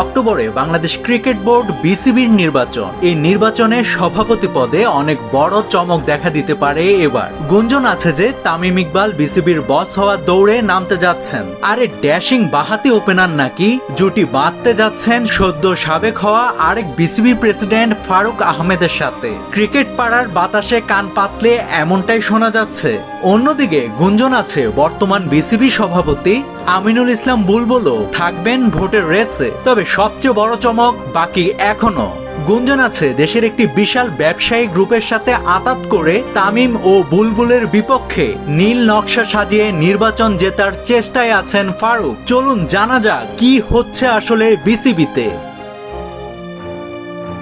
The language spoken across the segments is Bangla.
অক্টোবরে বাংলাদেশ ক্রিকেট বোর্ড বিসিবির নির্বাচন। এই নির্বাচনে সভাপতি পদে অনেক বড় চমক দেখা দিতে পারে এবার। গুঞ্জন আছে যে তামিম ইকবাল বিসিবির বস হওয়ার দৌড়ে নামতে যাচ্ছেন। আরে ড্যাশিং বাহাতি ওপেনার নাকি? জুটি বাঁধতে যাচ্ছেন সদ্য সাবেক হওয়া আরেক বিসিবি প্রেসিডেন্ট ফারুক আহমেদের সাথে। ক্রিকেট পাড়ার বাতাসে কান পাতলে এমনটাই শোনা যাচ্ছে। অন্যদিকে গুঞ্জন আছে বর্তমান বিসিবি সভাপতি আমিনুল ইসলাম বুলবুলও থাকবেন ভোটের রেসে, তবে সবচেয়ে বড় চমক বাকি এখনও। গুঞ্জন আছে, দেশের একটি বিশাল ব্যবসায়ী গ্রুপের সাথে আতাত করে তামিম ও বুলবুলের বিপক্ষে নীল নকশা সাজিয়ে নির্বাচন জেতার চেষ্টায় আছেন ফারুক। চলুন জানা যাক কি হচ্ছে আসলে বিসিবিতে।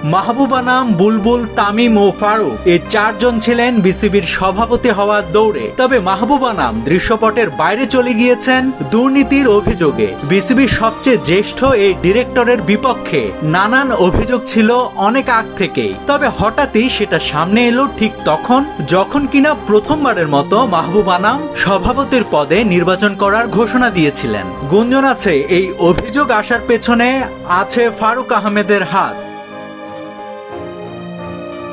মাহবুবা নাম বুলবুল তামিম ও ফারুক। এই চারজন ছিলেন বিসিবির সভাপতি হওয়ার দৌড়ে। তবে মাহবুবা নাম দৃশ্যপটের বাইরে চলে গিয়েছেন দুর্নীতির অভিযোগে। বিসিবির সবচেয়ে জ্যেষ্ঠ এই ডিরেক্টরের বিপক্ষে নানান অভিযোগ ছিল অনেক আগ থেকেই। তবে হঠাৎই সেটা সামনে এলো ঠিক তখন, যখন কিনা প্রথমবারের মতো মাহবুবা নাম সভাপতির পদে নির্বাচন করার ঘোষণা দিয়েছিলেন। গুঞ্জন আছে, এই অভিযোগ আসার পেছনে আছে ফারুক আহমেদের হাত।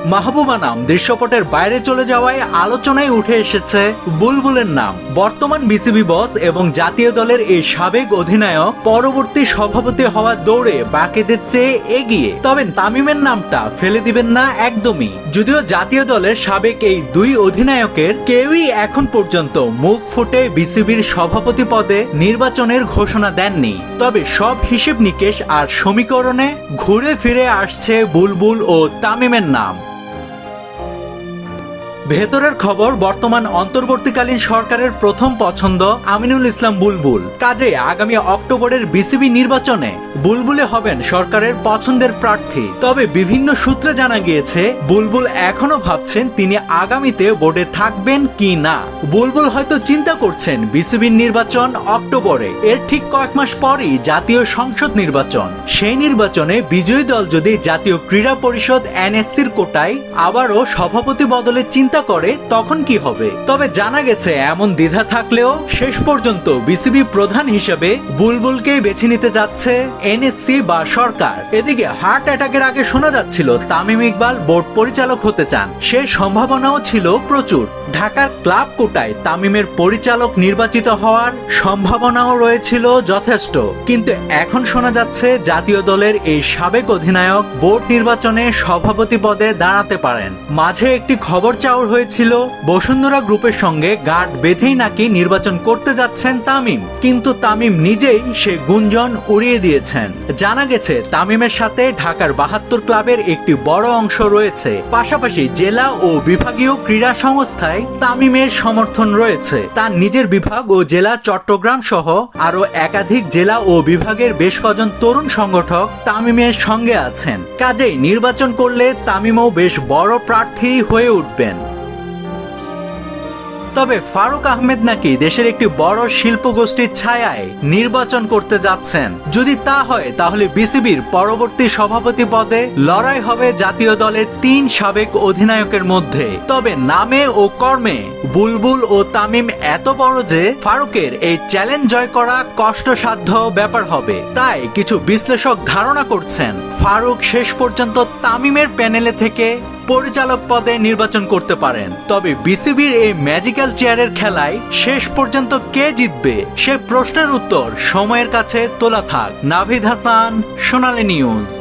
মাহবুবা নাম দৃশ্যপটের বাইরে চলে যাওয়ায় আলোচনায় উঠে এসেছে বুলবুলের নাম। বর্তমান বিসিবি বস এবং জাতীয় দলের এই সাবেক অধিনায়ক পরবর্তী সভাপতি হওয়ার দৌড়ে বাকিদের চেয়ে এগিয়ে। তবে তামিমের নামটা ফেলে দিবেন না একদমই। যদিও জাতীয় দলের সাবেক এই দুই অধিনায়কের কেউই এখন পর্যন্ত মুখ ফুটে বিসিবির সভাপতি পদে নির্বাচনের ঘোষণা দেননি। তবে সব হিসেব নিকেশ আর সমীকরণে ঘুরে ফিরে আসছে বুলবুল ও তামিমের নাম। ভেতরের খবর বর্তমান অন্তর্বর্তীকালীন সরকারের প্রথম পছন্দ আমিনুল ইসলাম বুলবুল। কাজে আগামী অক্টোবরের বিসিবি নির্বাচনে বুলবুলে হবেন সরকারের পছন্দের প্রার্থী। তবে বিভিন্ন সূত্রে জানা গিয়েছে, বুলবুল এখনও ভাবছেন তিনি আগামীতে বোর্ডে থাকবেন কি না। বুলবুল হয়তো চিন্তা করছেন বিসিবির নির্বাচন অক্টোবরে। এর ঠিক কয়েক মাস পরই জাতীয় সংসদ নির্বাচন। সেই নির্বাচনে বিজয়ী দল যদি জাতীয় ক্রীড়া পরিষদ এনএসসির কোটায় আবারও সভাপতি বদলের চিন্তা করে তখন কি হবে? তবে জানা গেছে, এমন দ্বিধা থাকলেও শেষ পর্যন্ত বিসিবি প্রধান হিসেবে বুলবুলকেই বেছে নিতে যাচ্ছে এনএসসি বা সরকার। এদিকে হার্ট অ্যাটাকের আগে শোনা যাচ্ছিল, তামিম ইকবাল বোর্ড পরিচালক হতে চান। সে সম্ভাবনাও ছিল প্রচুর। ঢাকার ক্লাব কোটায় তামিমের পরিচালক নির্বাচিত হওয়ার সম্ভাবনাও রয়েছিল যথেষ্ট। কিন্তু এখন শোনা যাচ্ছে, জাতীয় দলের এই সাবেক অধিনায়ক বোর্ড নির্বাচনে সভাপতি পদে দাঁড়াতে পারেন। মাঝে একটি খবর চাউর হয়েছিল, বসুন্ধরা গ্রুপের সঙ্গে গার্ড বেঁধেই নাকি নির্বাচন করতে যাচ্ছেন তামিম। কিন্তু তামিম নিজেই সে গুঞ্জন উড়িয়ে দিয়েছেন। জানা গেছে, তামিমের সাথে ঢাকার বাহাত্তর ক্লাবের একটি বড় অংশ রয়েছে। পাশাপাশি জেলা ও বিভাগীয় ক্রীড়া সংস্থায় তামিমের সমর্থন রয়েছে। তার নিজের বিভাগ ও জেলা চট্টগ্রাম সহ আরও একাধিক জেলা ও বিভাগের বেশ কজন তরুণ সংগঠক তামিমের সঙ্গে আছেন। কাজেই নির্বাচন করলে তামিমও বেশ বড় প্রার্থী হয়ে উঠবেন। তবে ফারুক আহমেদ নাকি দেশের একটি বড় শিল্প গোষ্ঠীর ছায়ায় নির্বাচন করতে যাচ্ছেন। যদি তা হয়, তাহলে বিসিবির পরবর্তী সভাপতি পদে লড়াই হবে জাতীয় দলের তিন সাবেক অধিনায়কের মধ্যে। তবে নামে ও কর্মে বুলবুল ও তামিম এত বড় যে ফারুকের এই চ্যালেঞ্জ জয় করা কষ্টসাধ্য ব্যাপার হবে। তাই কিছু বিশ্লেষক ধারণা করছেন, ফারুক শেষ পর্যন্ত তামিমের প্যানেলে থেকে পরিচালক পদে নির্বাচন করতে পারেন। তবে বিসিবির এই ম্যাজিক্যাল চেয়ারের খেলায় শেষ পর্যন্ত কে জিতবে, সে প্রশ্নের উত্তর সময়ের কাছে তোলা থাক। নাভিদ হাসান, সোনালী নিউজ।